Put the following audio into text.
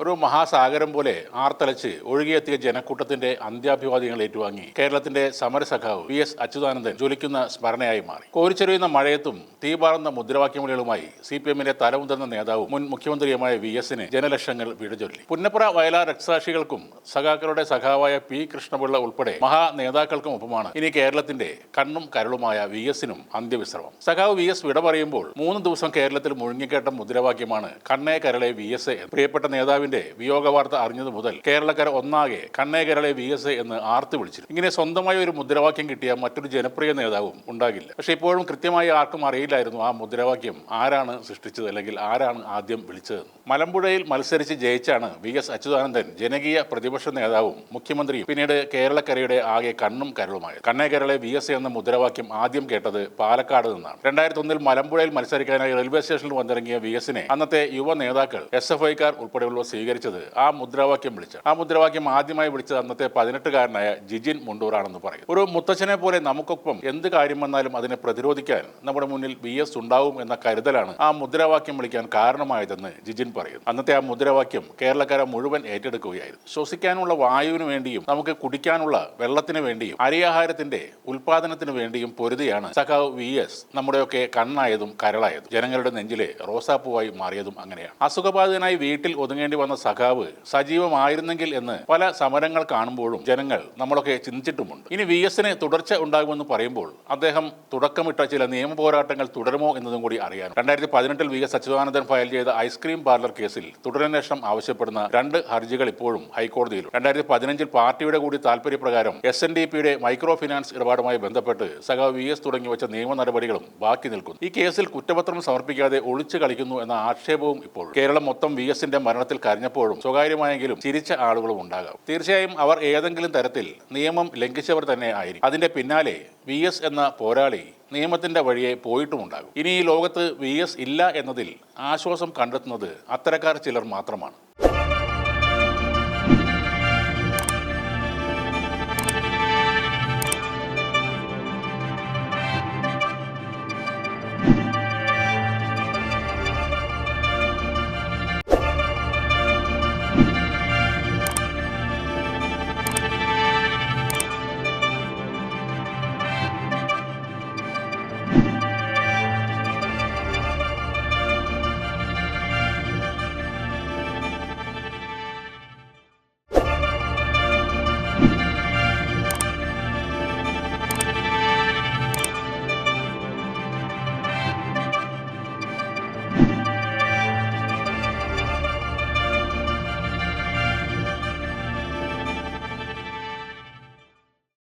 ഒരു മഹാസാഗരം പോലെ ആർത്തലച്ച് ഒഴുകിയെത്തിയ ജനക്കൂട്ടത്തിന്റെ അന്ത്യാഭിവാദ്യങ്ങൾ ഏറ്റുവാങ്ങി കേരളത്തിന്റെ സമരസഖാവ് വി എസ് അച്യുതാനന്ദൻ ജ്വലിക്കുന്ന സ്മരണയായി മാറി. കോരിച്ചെറിയുന്ന മഴയത്തും തീപാറുന്ന മുദ്രാവാക്യമുളികളുമായി സി പി എമ്മിന്റെ തലമുതിർന്ന നേതാവും മുൻ മുഖ്യമന്ത്രിയുമായ വി എസിന് ജനലക്ഷങ്ങൾ വിടചൊല്ലി പുന്നപ്പുറ വയലാർ രക്തസാക്ഷികൾക്കും സഖാക്കളുടെ സഖാവായ പി കൃഷ്ണപിള്ള ഉൾപ്പെടെ മഹാ ഒപ്പമാണ് ഇനി കേരളത്തിന്റെ കണ്ണും കരളുമായ വി എസിനും അന്ത്യവിശ്രമം. സഖാവ് വി എസ് വിട പറയുമ്പോൾ മൂന്ന് ദിവസം കേരളത്തിൽ മുഴുങ്ങിക്കേട്ട മുദ്രാവാക്യമാണ് കണ്ണേ കരളെ വി എസ് പ്രിയപ്പെട്ട പ്രിയപ്പെട്ട നേതാവിന്റെ വിയോഗ വാർത്ത അറിഞ്ഞതു മുതൽ കേരളക്കര ഒന്നാകെ കണ്ണേ കേരളെ വി എസ് എന്ന് ആർത്തു വിളിച്ചിരുന്നു. ഇങ്ങനെ സ്വന്തമായ ഒരു മുദ്രാവാക്യം കിട്ടിയ മറ്റൊരു ജനപ്രിയ നേതാവും ഉണ്ടാകില്ല. പക്ഷെ ഇപ്പോഴും കൃത്യമായി ആർക്കും അറിയില്ലായിരുന്നു ആ മുദ്രാവാക്യം ആരാണ് സൃഷ്ടിച്ചത് അല്ലെങ്കിൽ ആരാണ് ആദ്യം വിളിച്ചത്. മലമ്പുഴയിൽ മത്സരിച്ച് ജയിച്ചാണ് വി എസ് അച്യുതാനന്ദൻ ജനകീയ പ്രതിപക്ഷ നേതാവും മുഖ്യമന്ത്രിയും പിന്നീട് കേരളക്കരയുടെ ആകെ കണ്ണും കരളുമായത്. കണ്ണേ കേരളെ വി എസ് എന്ന മുദ്രാവാക്യം ആദ്യം കേട്ടത് പാലക്കാട് നിന്നാണ്. രണ്ടായിരത്തി ഒന്നിൽ മലമ്പുഴയിൽ മത്സരിക്കാനായി റെയിൽവേ സ്റ്റേഷനിൽ വന്നിറങ്ങിയ വി എസിനെ അന്നത്തെ യുവ നേതാക്കൾ എസ് എഫ് ഐക്കാർ ഉൾപ്പെടെയുള്ളവർ സ്വീകരിച്ചത് ആ മുദ്രാവാക്യം വിളിച്ചു ആ മുദ്രാവാക്യം ആദ്യമായി വിളിച്ചത് അന്നത്തെ പതിനെട്ടുകാരനായ ജിജിൻ മുണ്ടൂറാണെന്ന് പറയും. ഒരു മുത്തച്ഛനെ പോലെ നമുക്കൊപ്പം എന്ത് കാര്യം വന്നാലും അതിനെ പ്രതിരോധിക്കാൻ നമ്മുടെ മുന്നിൽ വി എസ് ഉണ്ടാവും എന്ന കരുതലാണ് ആ മുദ്രാവാക്യം വിളിക്കാൻ കാരണമായതെന്ന് ജിജിൻ പറയുന്നു. അന്നത്തെ ആ മുദ്രാവാക്യം കേരളക്കാരെ മുഴുവൻ ഏറ്റെടുക്കുകയായിരുന്നു. ശ്വസിക്കാനുള്ള വായുവിന് വേണ്ടിയും നമുക്ക് കുടിക്കാനുള്ള വെള്ളത്തിന് വേണ്ടിയും അരിയാഹാരത്തിന്റെ ഉൽപാദനത്തിന് വേണ്ടിയും പൊരുതിയാണ് സഖാവ് വി എസ് നമ്മുടെയൊക്കെ കണ്ണായതും കരളായതും. ജനങ്ങളുടെ നെഞ്ചിലെ റോസാപ്പൂവായി മാറിയതും അങ്ങനെയാണ്. അസുഖബാധിതനായി വീട്ടിൽ ഒതുങ്ങേണ്ടി വന്ന സഖാവ് സജീവമായിരുന്നെങ്കിൽ എന്ന് പല സമരങ്ങൾ കാണുമ്പോഴും ജനങ്ങൾ നമ്മളൊക്കെ ചിന്തിച്ചിട്ടുമുണ്ട്. ഇനി വി എസിന് തുടർച്ച ഉണ്ടാകുമെന്ന് പറയുമ്പോൾ അദ്ദേഹം തുടക്കമിട്ട ചില നിയമ പോരാട്ടങ്ങൾ തുടരുമോ എന്നതും കൂടി അറിയാൻ രണ്ടായിരത്തി പതിനെട്ടിൽ വി എസ് അച്യുതാനന്ദൻ ഫയൽ ചെയ്ത ഐസ്ക്രീം പാർലർ കേസിൽ തുടരന്വേഷണം ആവശ്യപ്പെടുന്ന രണ്ട് ഹർജികൾ ഇപ്പോഴും ഹൈക്കോടതിയിലും. രണ്ടായിരത്തി പതിനഞ്ചിൽ പാർട്ടിയുടെ കൂടി താല്പര്യപ്രകാരം എസ് എൻ ഡി പിയുടെ മൈക്രോ ഫിനാൻസ് ഇടപാടുമായി ബന്ധപ്പെട്ട് സഖാവ് വി എസ് തുടങ്ങി വെച്ച നിയമ നടപടികളും ബാക്കി നിൽക്കുന്നു. ഈ കേസിൽ കുറ്റപത്രം സമർപ്പിക്കാതെ ഒളിച്ചു കളിക്കുന്നു എന്ന ആക്ഷേപവും ഇപ്പോൾ കേരളം മൊത്തം വി എസിന്റെ മരണത്തിൽ കരഞ്ഞപ്പോഴും സ്വകാര്യമായെങ്കിലും ചിരിച്ച ആളുകളും ഉണ്ടാകാം. തീർച്ചയായും അവർ ഏതെങ്കിലും തരത്തിൽ നിയമം ലംഘിച്ചവർ തന്നെ ആയിരിക്കും. അതിന്റെ പിന്നാലെ വി എന്ന പോരാളി നിയമത്തിന്റെ വഴിയെ പോയിട്ടുമുണ്ടാകും. ഇനി ഈ ലോകത്ത് വി ഇല്ല എന്നതിൽ ആശ്വാസം കണ്ടെത്തുന്നത് അത്തരക്കാർ ചിലർ മാത്രമാണ്.